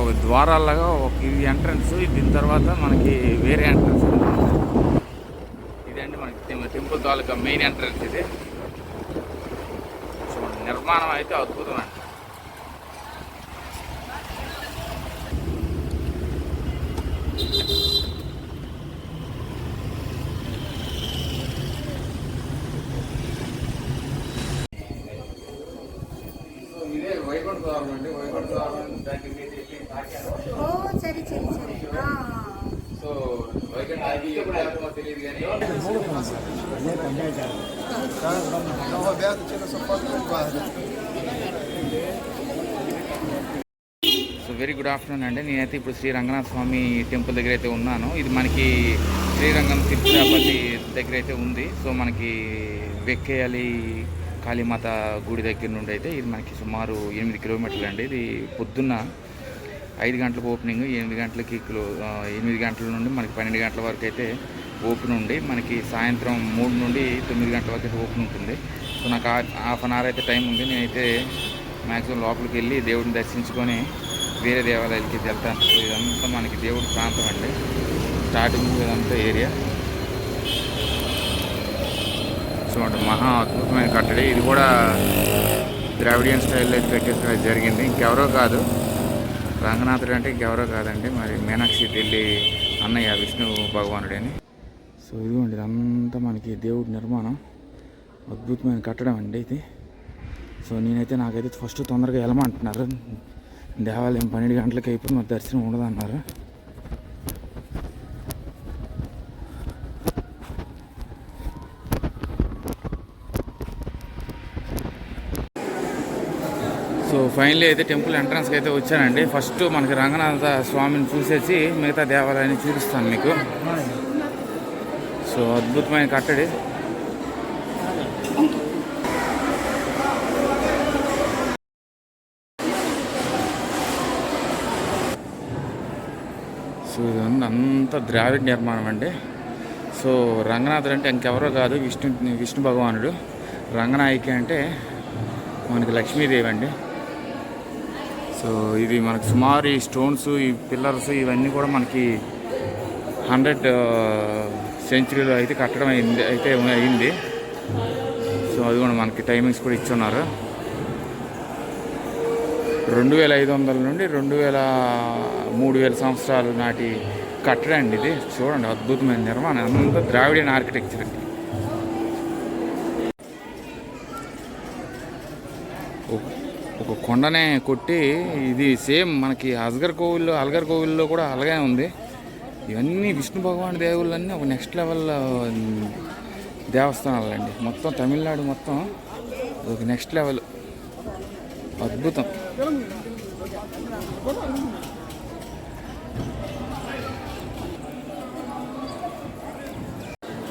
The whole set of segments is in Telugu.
ఒక ద్వారాలాగా ఒక ఇది ఎంట్రన్స్ దీని తర్వాత మనకి వేరే ఎంట్రన్స్ ఇదండి మనకి టెంపుల్ తాలూకా మెయిన్ ఎంట్రన్స్ ఇది. సో నిర్మాణం అయితే అద్భుతం అండి. ఇదే వైకుంఠ ద్వారం అండి. వైకుంఠ ద్వారం దగ్గరికి ఓ సరే సరే సరే. ఆ. సో వైకుంఠ అది ఎప్పుడు తెలియదు కానీ. సో వెరీ గుడ్ ఆఫ్టర్నూన్ అండి. నేనైతే ఇప్పుడు శ్రీ రంగనాథ స్వామి టెంపుల్ దగ్గర అయితే ఉన్నాను. ఇది మనకి శ్రీరంగం తిరుచిరాపల్లి దగ్గర అయితే ఉంది. సో మనకి వెక్కేయాలి కాళీమాత గుడి దగ్గర నుండి అయితే ఇది మనకి సుమారు ఎనిమిది కిలోమీటర్లు అండి. ఇది పొద్దున్న ఐదు గంటలకు ఓపెనింగ్ ఎనిమిది గంటలకి క్లో ఎనిమిది గంటల నుండి మనకి పన్నెండు గంటల వరకు అయితే ఓపెన్ ఉండి మనకి సాయంత్రం మూడు నుండి తొమ్మిది గంటల వరకు అయితే ఓపెన్ ఉంటుంది. సో నాకు హాఫ్ అన్ అవర్ అయితే టైం ఉంది. నేనైతే మ్యాక్సిమం లోపలికి వెళ్ళి దేవుడిని దర్శించుకొని వేరే దేవాలయాలకి వెళ్తాను. సో ఇదంతా మనకి దేవుడి ప్రాంతం అండి. స్టార్టింగ్ ఇదంతా ఏరియా. చూడండి మహా అద్భుతమైన కట్టడి. ఇది కూడా ద్రావిడియన్ స్టైల్లో అయితే జరిగింది. ఇంకెవరో కాదు. రంగనాథుడు అంటే ఇంకెవరో కాదండి. మరి మీనాక్షి ఢిల్లీ అన్నయ్య విష్ణు భగవానుడని. సో ఇదిగోండి ఇదంతా మనకి దేవుడి నిర్మాణం. అద్భుతమైన కట్టడం అండి ఇది. సో నేనైతే నాకైతే ఫస్ట్ తొందరగా వెళ్ళమంటున్నారు. దేవాలయం పన్నెండు గంటలకి అయిపోయి మరి దర్శనం ఉండదు ఫైనలీ అయితే టెంపుల్ ఎంట్రన్స్కి అయితే వచ్చానండి. ఫస్ట్ మనకి రంగనాథ స్వామిని చూసేసి మిగతా దేవాలయాన్ని చూపిస్తాను మీకు. సో అద్భుతమైన కట్టడి. సో ఇదంతా అంతా ద్రావిడ నిర్మాణం అండి. సో రంగనాథుడు అంటే ఇంకెవరో కాదు విష్ణు విష్ణు భగవానుడు. రంగనాయకి అంటే మనకి లక్ష్మీదేవి అండి. సో ఇది మనకు సుమారు ఈ స్టోన్స్ ఈ పిల్లర్స్ ఇవన్నీ కూడా మనకి హండ్రెడ్ సెంచురీలో అయితే కట్టడం అయింది అయితే అయింది. సో అది కూడా మనకి టైమింగ్స్ కూడా ఇచ్చున్నారు. రెండు వేల ఐదు వందల నుండి రెండు వేల మూడు వేల సంవత్సరాలు నాటి కట్టడం అండి ఇది. చూడండి అద్భుతమైన నిర్మాణం. అంతా ద్రావిడియన్ ఆర్కిటెక్చర్ అండి ఒక కొండనే కొట్టి ఇది సేమ్ మనకి అస్గర్ కోవిల్లో అల్గర్ కోవిల్లో కూడా అలాగే ఉంది. ఇవన్నీ విష్ణు భగవాన్ దేవుళ్ళన్నీ ఒక నెక్స్ట్ లెవెల్ దేవస్థానాలు అండి మొత్తం తమిళనాడు మొత్తం ఒక నెక్స్ట్ లెవెల్. అద్భుతం.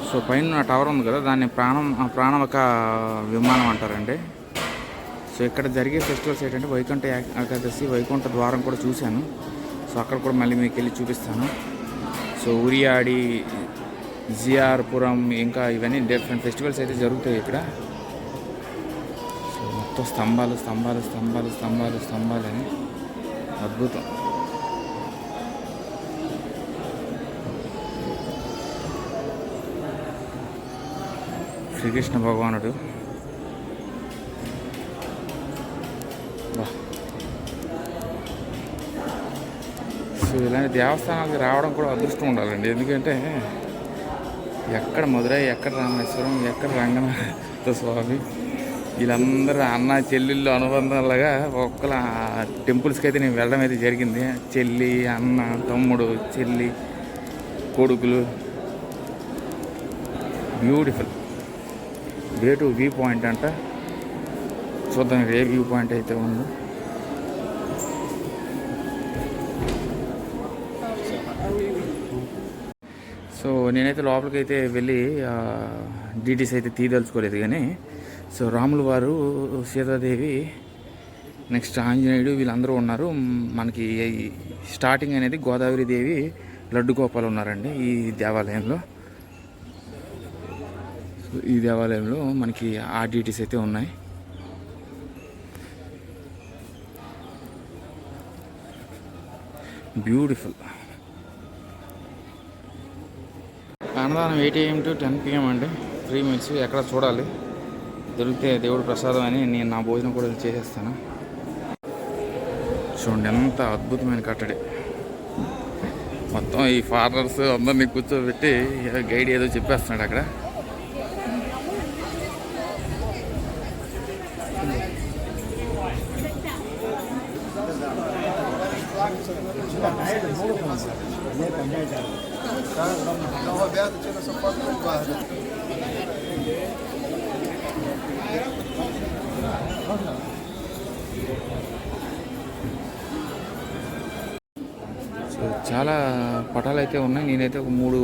సో పైన టవర్ ఉంది కదా దాన్ని ప్రాణం ప్రాణం ఒక విమానం అంటారండి. సో ఇక్కడ జరిగే ఫెస్టివల్స్ ఏంటంటే వైకుంఠ ఏకాదశి వైకుంఠ ద్వారం కూడా చూశాను. సో అక్కడ కూడా మళ్ళీ మీకు వెళ్ళి చూపిస్తాను. సో ఉరియాడి జిఆర్పురం ఇంకా ఇవన్నీ డిఫరెంట్ ఫెస్టివల్స్ అయితే జరుగుతాయి ఇక్కడ. సో మొత్తం స్తంభాలు స్తంభాలు స్తంభాలు స్తంభాలు స్తంభాలు అని అద్భుతం. శ్రీకృష్ణ భగవానుడు. సో ఇలాంటి దేవస్థానాలకు రావడం కూడా అదృష్టం ఉండాలండి. ఎందుకంటే ఎక్కడ మధురై ఎక్కడ రామేశ్వరం ఎక్కడ రంగనాథ స్వామి వీళ్ళందరూ అన్న చెల్లెళ్ళు అనుబంధాలుగా ఒక్కల టెంపుల్స్కి అయితే నేను వెళ్ళడం అయితే జరిగింది. చెల్లి అన్న తమ్ముడు చెల్లి కొడుకులు. బ్యూటిఫుల్. గ్రేట్ వ్యూ పాయింట్ అంట. చూద్దాం ఏ వ్యూ పాయింట్ అయితే ఉందో. సో నేనైతే లోపలికి అయితే వెళ్ళి డీటెయిల్స్ అయితే తీయదలుచుకోలేదు కానీ సో రాములు వారు సీతాదేవి నెక్స్ట్ ఆంజనేయుడు వీళ్ళందరూ ఉన్నారు. మనకి స్టార్టింగ్ అనేది గోదావరి దేవి లడ్డు గోపాలు ఉన్నారండి ఈ దేవాలయంలో. సో ఈ దేవాలయంలో మనకి ఆ డీటెయిల్స్ అయితే ఉన్నాయి. బ్యూటిఫుల్. అన్నదానం eight AM to ten PM అండి. త్రీ మినిట్స్ ఎక్కడ చూడాలి. దొరికితే దేవుడు ప్రసాదం అని నేను నా భోజనం కూడా చేసేస్తాను. చూడండి ఎంత అద్భుతమైన కట్టడి. మొత్తం ఈ ఫారినర్స్ అందరినీ కూర్చోబెట్టి ఏదో గైడ్ ఏదో చెప్పేస్తున్నాడు అక్కడ. Então, Roberto, tira essa foto e guarda. So చాలా పటాలు అయితే ఉన్నాయి. నేనైతే ఒక మూడు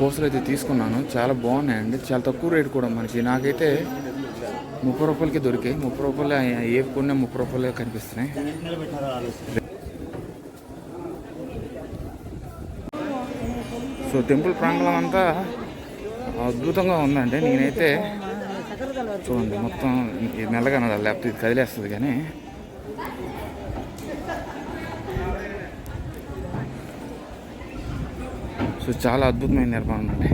పోస్టులు అయితే తీసుకున్నాను. చాలా బాగున్నాయండి. చాలా తక్కువ రేటు కూడా మనకి. నాకైతే ముప్పై రూపాయలకి దొరికాయి. ముప్పై రూపాయలు ఏ కొన్ని ముప్పై రూపాయలే కనిపిస్తున్నాయి. సో టెంపుల్ ప్రాంగణం అంతా అద్భుతంగా ఉందండి. నేనైతే చూడండి మొత్తం ఇది మెల్లగా లేకపోతే ఇది కదిలేస్తుంది కానీ. సో చాలా అద్భుతమైన నిర్మాణం అండి.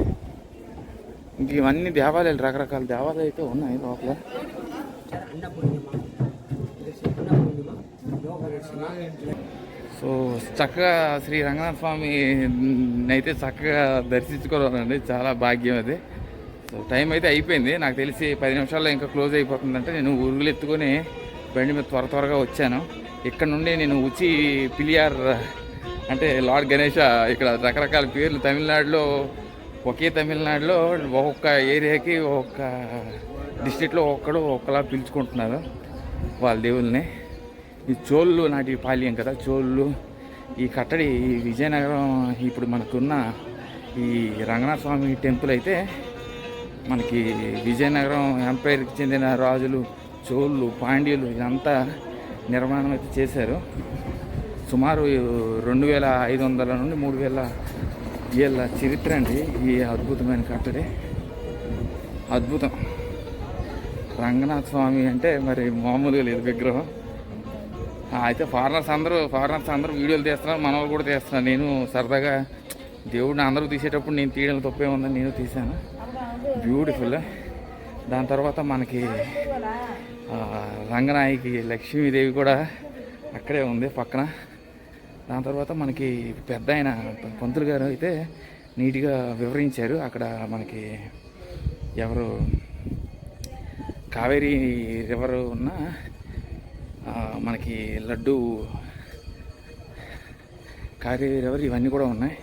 ఇంక ఇవన్నీ దేవాలయాలు రకరకాల దేవాలయాలు అయితే ఉన్నాయి లోపల. సో చక్కగా శ్రీ రంగనాథ స్వామి అయితే చక్కగా దర్శించుకోవాలండి. చాలా భాగ్యం అది. సో టైం అయితే అయిపోయింది. నాకు తెలిసి పది నిమిషాల్లో ఇంకా క్లోజ్ అయిపోతుందంటే నేను ఉరుగులు ఎత్తుకొని బండి మీద త్వర త్వరగా వచ్చాను. ఇక్కడ నుండి నేను ఉచి పిలియార్ అంటే లార్డ్ గణేష ఇక్కడ రకరకాల పేర్లు తమిళనాడులో ఒకే తమిళనాడులో ఒక్కొక్క ఏరియాకి ఒక్కొక్క డిస్టిక్లో ఒక్కడు ఒక్కలా పిలుచుకుంటున్నారు వాళ్ళ దేవుల్ని. ఈ చోళ్ళు నాటి పాల్యం కదా చోళ్ళు. ఈ కట్టడి ఈ విజయనగరం ఇప్పుడు మనకున్న ఈ రంగనాథ స్వామి టెంపుల్ అయితే మనకి విజయనగరం ఎంపైర్కి చెందిన రాజులు చోళ్ళు పాండ్యులు ఇదంతా నిర్మాణం అయితే చేశారు. సుమారు రెండు వేల ఐదు వందల నుండి మూడు వేల ఏళ్ళ చరిత్ర అండి ఈ అద్భుతమైన కట్టడి. అద్భుతం. రంగనాథ స్వామి అంటే మరి మామూలుగా లేదు విగ్రహం. అయితే ఫారినర్స్ అందరూ ఫారినర్స్ అందరూ వీడియోలు తీస్తున్నారు మన వాళ్ళు కూడా తీస్తున్నారు. నేను సరదాగా దేవుడిని అందరూ తీసేటప్పుడు నేను తీయడం తప్పే ఉందని నేను తీశాను. బ్యూటిఫుల్ దాని తర్వాత మనకి రంగనాయకి లక్ష్మీదేవి కూడా అక్కడే ఉంది పక్కన. దాని తర్వాత మనకి పెద్ద ఆయన పంతులు గారు అయితే నీట్గా వివరించారు. అక్కడ మనకి ఎవరు కావేరీ రివర్ ఉన్న మనకి లడ్డు కావేరీ ఇవన్నీ కూడా ఉన్నాయి.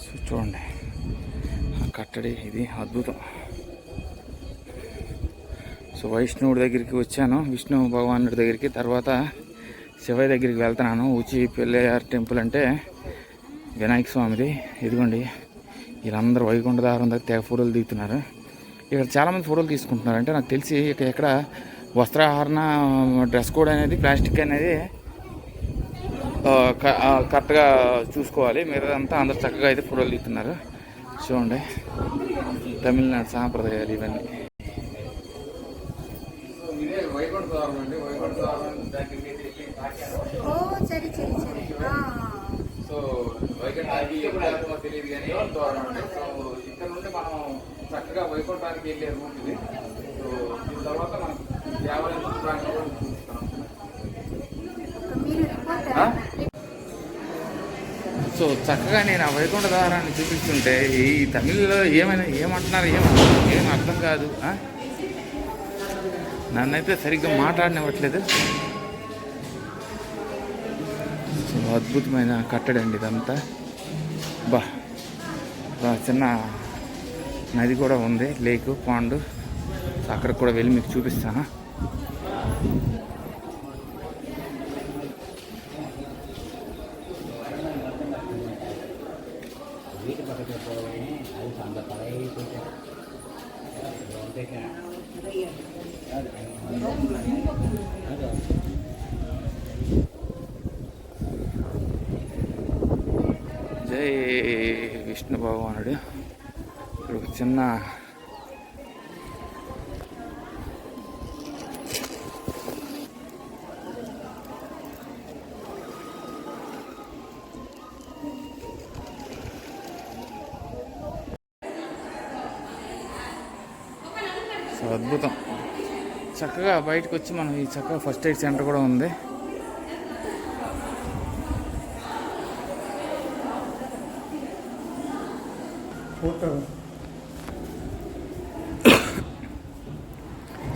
సో చూడండి. ఆ కట్టడి ఇది అద్భుతం. సో వైష్ణవుడి దగ్గరికి వచ్చాను విష్ణు భగవానుడి దగ్గరికి. తర్వాత శివయ్య దగ్గరికి వెళ్తున్నాను. ఉచి పెళ్ళయ్యార్ టెంపుల్ అంటే వినాయక స్వామిది. ఇదిగోండి వీళ్ళందరూ వైకుంఠ దారం దగ్గర తెగ ఫోటోలు దిగుతున్నారు. ఇక్కడ చాలామంది ఫోటోలు తీసుకుంటున్నారు అంటే నాకు తెలిసి ఇక్కడ ఎక్కడ వస్త్రాహరణ డ్రెస్ కోడ్ అనేది ప్లాస్టిక్ అనేది కరెక్ట్గా చూసుకోవాలి. మిగతాదంతా అందరు చక్కగా అయితే ఫోటోలు దిగుతున్నారు. చూడండి. తమిళనాడు సాంప్రదాయాలు ఇవన్నీ. సో వైకుంఠానికి ఎప్పుడు వెళ్తామో తెలియదు కానీ ద్వారం అండి సో ఇక్కడ నుండి మనం చక్కగా వైకుంఠానికి వెళ్ళే రూట్ ఇది. సో దీని తర్వాత మనం దేవాలయం సో చక్కగా నేను ఆ వైకుంఠ ద్వారాన్ని చూపిస్తుంటే ఈ తమిళ్ళో ఏమైనా ఏమంటున్నారు? ఏం ఏం అర్థం కాదు నన్నైతే సరిగ్గా మాట్లాడనివ్వట్లేదు. సో అద్భుతమైన కట్టడండి ఇదంతా. బా చిన్న నది కూడా ఉంది లేకు పాండు. అక్కడికి కూడా వెళ్ళి మీకు చూపిస్తాను? జై విష్ణు భగవానుడు. ఇక్కడ ఒక చిన్న చక్కగా బయటకు వచ్చి మనం ఈ చక్కగా ఫస్ట్ ఎయిడ్ సెంటర్ కూడా ఉంది.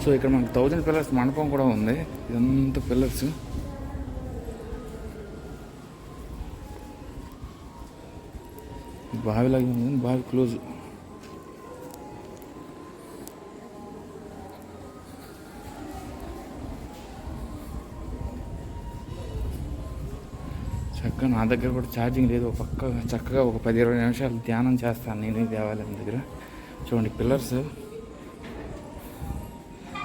సో ఇక్కడ మనకి థౌజండ్ పిల్లర్స్ మండపం కూడా ఉంది. ఇదంతా పిల్లర్స్ బావిలాగే ఉంది. బావి క్లోజ్ నా దగ్గర కూడా ఛార్జింగ్ లేదు. ఒక పక్క చక్కగా ఒక పది ఇరవై నిమిషాలు ధ్యానం చేస్తాను నేను దేవాలయం దగ్గర. చూడండి పిల్లర్స్.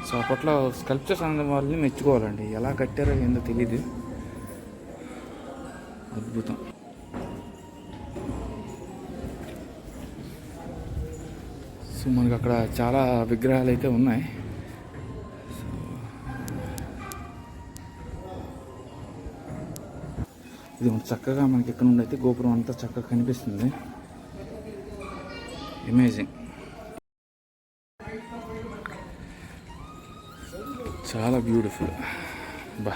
సో అప్పట్లో స్కల్ప్చర్స్ అనే వాళ్ళని మెచ్చుకోవాలండి. ఎలా కట్టారో ఏందో తెలియదు అద్భుతం. సో మనకు అక్కడ చాలా విగ్రహాలు అయితే ఉన్నాయి. ఇది చక్కగా మనకి ఇక్కడ నుండి అయితే గోపురం అంతా చక్కగా కనిపిస్తుంది. అమేజింగ్ చాలా బ్యూటిఫుల్ బా.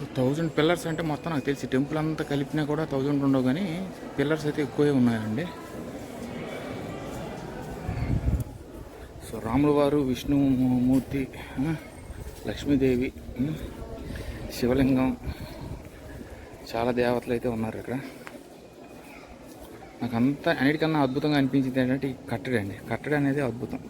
సో థౌజండ్ పిల్లర్స్ అంటే మొత్తం నాకు తెలిసి టెంపుల్ అంతా కలిపినా కూడా థౌజండ్ ఉండవు కానీ పిల్లర్స్ అయితే ఎక్కువే ఉన్నాయండి. సో రాముల వారు విష్ణుమూర్తి లక్ష్మీదేవి శివలింగం చాలా దేవతలు అయితే ఉన్నారు ఇక్కడ. నాకు అంత అన్నిటికన్నా అద్భుతంగా అనిపించింది ఏంటంటే ఈ కట్టడి అండి. కట్టడి అనేది అద్భుతం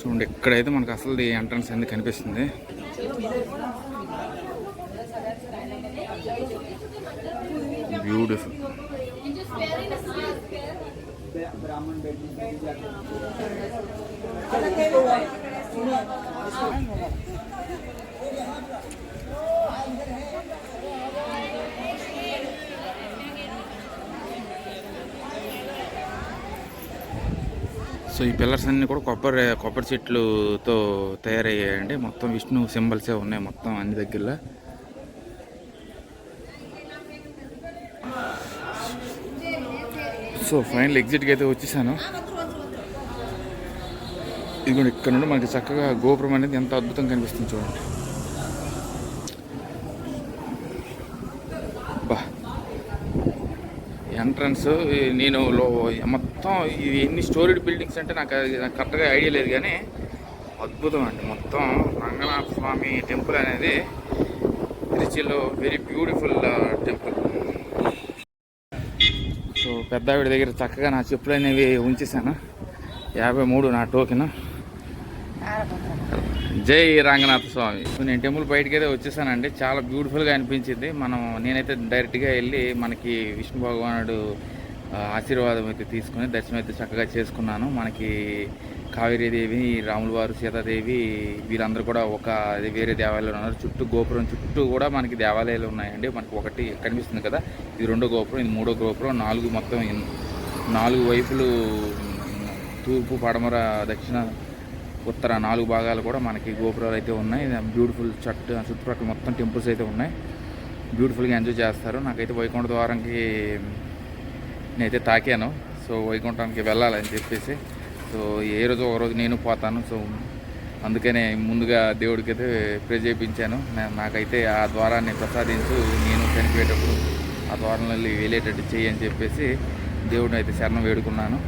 చూడండి ఇక్కడైతే మనకు అసలు ఎంట్రన్స్ అనేది కనిపిస్తుంది. బ్యూటిఫుల్ సో ఈ పిల్లర్స్ అన్నీ కూడా కొబ్బరి కొబ్బరి చెట్లుతో తయారయ్యాయండి. మొత్తం విష్ణు సింబల్సే ఉన్నాయి మొత్తం అన్ని దగ్గరలో. సో ఫైనల్ ఎగ్జిట్కి అయితే వచ్చేసాను. ఇదిగోండి ఇక్కడ నుండి మనకి చక్కగా గోపురం అనేది ఎంత అద్భుతంగా కనిపిస్తుంది చూడండి. బా. ఎంట్రన్స్ నేను లో మొత్తం ఇది ఎన్ని స్టోరీడ్ బిల్డింగ్స్ అంటే నాకు అది నాకు కరెక్ట్గా ఐడియా లేదు కానీ అద్భుతం అండి. మొత్తం రంగనాథ స్వామి టెంపుల్ అనేది తిరుచిలో వెరీ బ్యూటిఫుల్ టెంపుల్. సో పెద్ద ఆవిడ దగ్గర చక్కగా నా చెప్పులు అనేవి ఉంచేసాను యాభై మూడు నా టోకెన్. జై రంగనాథ స్వామి నేను టెంపుల్ బయటకి అయితే వచ్చేసానండి. చాలా బ్యూటిఫుల్గా అనిపించింది. మనం నేనైతే డైరెక్ట్గా వెళ్ళి మనకి విష్ణు భగవానుడు ఆశీర్వాదం అయితే తీసుకుని దర్శనం అయితే చక్కగా చేసుకున్నాను. మనకి కావేరీదేవి రాముల వారు సీతాదేవి వీళ్ళందరూ కూడా ఒక అది వేరే దేవాలయాలు ఉన్నారు. చుట్టూ గోపురం చుట్టూ కూడా మనకి దేవాలయాలు ఉన్నాయండి. మనకి ఒకటి కనిపిస్తుంది కదా ఇది రెండో గోపురం ఇది మూడో గోపురం నాలుగు మొత్తం నాలుగు వైపులు తూర్పు పడమర దక్షిణ ఉత్తర నాలుగు భాగాలు కూడా మనకి గోపురాలు అయితే ఉన్నాయి. బ్యూటిఫుల్ చట్టు చుట్టుపక్కల మొత్తం టెంపుల్స్ అయితే ఉన్నాయి. బ్యూటిఫుల్గా ఎంజాయ్ చేస్తారు. నాకైతే వైకుంఠ ద్వారంకి నేనైతే తాకాను. సో వైకుంఠానికి వెళ్ళాలని చెప్పేసి. సో ఏ రోజు ఒక రోజు నేను పోతాను. సో అందుకనే ముందుగా దేవుడికైతే ప్రజేపించాను ప్రే చేయించాను నాకైతే ఆ ద్వారాన్ని ప్రసాదించు నేను చనిపోయేటప్పుడు ఆ ద్వారంలో వెళ్ళేటట్టు చేయని అని చెప్పేసి దేవుడిని అయితే శరణం వేడుకున్నాను.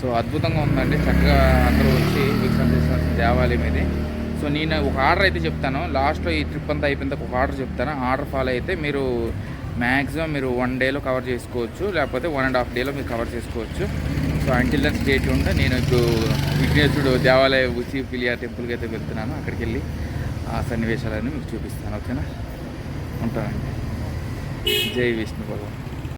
సో అద్భుతంగా ఉందండి. చక్కగా అందరూ వచ్చి మీకు చేసిన దేవాలయం ఇది. సో నేను ఒక ఆర్డర్ అయితే చెప్తాను. లాస్ట్లో ఈ ట్రిప్ అంతా అయిపోయిన ఒక ఆర్డర్ చెప్తాను. ఆర్డర్ ఫాలో అయితే మీరు మ్యాక్సిమం మీరు వన్ డేలో కవర్ చేసుకోవచ్చు లేకపోతే వన్ అండ్ హాఫ్ డేలో మీరు కవర్ చేసుకోవచ్చు. సో అంటిల్ దన్ స్టేట్ ఉంటే నేను ఇప్పుడు విఘ్నేశ్వరుడు దేవాలయ ఉచి పిలియా టెంపుల్కి అయితే వెళ్తున్నాను. అక్కడికి వెళ్ళి ఆ సన్నివేశాలన్నీ మీకు చూపిస్తాను. ఓకేనా? ఉంటానండి. జై విష్ణు భగవాన్.